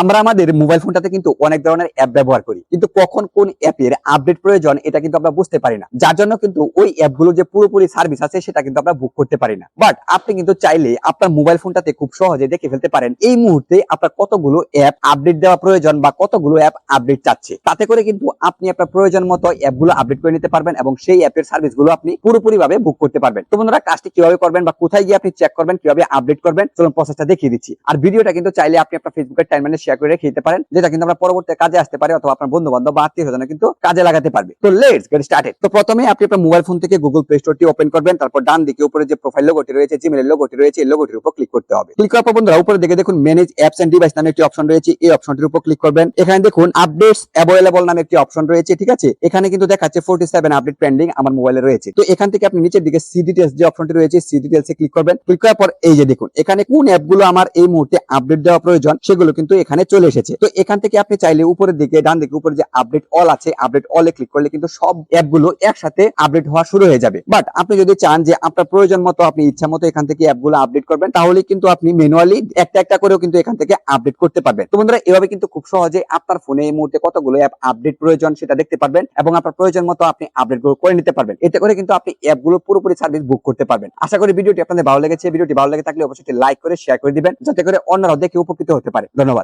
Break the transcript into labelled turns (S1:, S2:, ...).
S1: আমরা আমাদের মোবাইল ফোনটাতে কিন্তু অনেক ধরনের অ্যাপ ব্যবহার করি। কিন্তু কখন কোন অ্যাপের আপডেট প্রয়োজন, এটা কিন্তু আমরা বুঝতে পারি না। যার জন্য কিন্তু ওই অ্যাপগুলো যে পুরোপুরি সার্ভিস আছে, সেটা কিন্তু আমরা বুক করতে পারি না। বাট আপনি কিন্তু চাইলে আপনার মোবাইল ফোনটাতে খুব সহজে দেখে ফেলতে পারেন, এই মুহূর্তে আপনার কতগুলো অ্যাপ আপডেট দেওয়া প্রয়োজন বা কতগুলো অ্যাপ আপডেট চাচ্ছে। তাতে করে কিন্তু আপনি আপনার প্রয়োজন মতো অ্যাপগুলো আপডেট করে নিতে পারবেন এবং সেই অ্যাপের সার্ভিসগুলো আপনি পুরোপুরি ভাবে বুক করতে পারবেন। তো বন্ধুরা, কাজটি কীভাবে করবেন বা কোথায় গিয়ে আপনি চেক করবেন, কীভাবে আপডেট করবেন, চলুন প্রসেসটা দেখিয়ে দিচ্ছি। আর ভিডিওটা কিন্তু চাইলে আপনি আপনার ফেসবুকের টাইমলাইনে শেয়ার করে রেখে দিতে পারেন, যেটা কিন্তু আপনার পরবর্তী কাজে আসতে পারে অথবা আপনার বন্ধু বান্ধব বা আত্মীয় স্বজন কিন্তু কাজে লাগাতে পারবে। তো লেটস গেট স্টার্টেড তো প্রথমে আপনি আপনার মোবাইল ফোন থেকে গুগল প্লে স্টোরটি ওপেন করবেন, তারপর ডান দিকে উপরে যে প্রোফাইল লোগোটি রয়েছে জিমেলের লোগোটি রয়েছে, এই লোগোটির উপর ক্লিক করতে হবে। ক্লিক করার পর বন্ধুরা, উপরে দিকে দেখুন ম্যানেজ অ্যাপস এন্ড ডিভাইস নামে একটি অপশন রয়েছে, এই অপশনটির উপর ক্লিক করবেন। এখানে দেখুন আপডেটস অ্যাভেলেবল নামে একটি অপশন রয়েছে, ঠিক আছে? এখানে কিন্তু দেখাচ্ছে 47 আপডেট পেন্ডিং আমার মোবাইলে রয়েছে। তো এখান থেকে আপনি নিচের দিকে সি ডিটেলস যে অপশনটি রয়েছে সি ডিটেলস এ ক্লিক করবেন। ক্লিক করার পর এই যে দেখুন, এখানে কোন অ্যাপগুলো আমার এই মুহূর্তে আপডেট দেওয়া প্রয়োজন, সেগুলো কিন্তু এখানে চলে এসেছে। তো এখান থেকে আপনি চাইলে উপরের দিকে, ডান দিকে, উপরে যে আপডেট অল আছে আপডেট অলে ক্লিক করলে কিন্তু সব অ্যাপগুলো একসাথে আপডেট হওয়া শুরু হয়ে যাবে। বাট আপনি যদি চান যে আপনার প্রয়োজন মতো আপনি ইচ্ছা মতো এখান থেকে অ্যাপগুলো আপডেট করবেন, তাহলে কিন্তু আপনি ম্যানুয়ালি একটা একটা করেও কিন্তু এখান থেকে আপডেট করতে পারবেন। তো বন্ধুরা, এভাবে কিন্তু খুব সহজে আপনার ফোনে এই মুহূর্তে কতগুলো অ্যাপ আপডেট প্রয়োজন সেটা দেখতে পারবেন এবং আপনার প্রয়োজন মতো আপনি আপডেটগুলো করে নিতে পারবেন। এতে করে কিন্তু আপনি অ্যাপগুলো পুরোপুরি সার্ভিস বুক করতে পারবেন। আশা করি ভিডিওটি আপনাদের ভালো লেগেছে। ভিডিওটি ভালো লেগে থাকলে অবশ্যই লাইক করে শেয়ার করে দিবেন, যাতে করে অন্যরাও দেখে উপকৃত হতে পারে। ধন্যবাদ।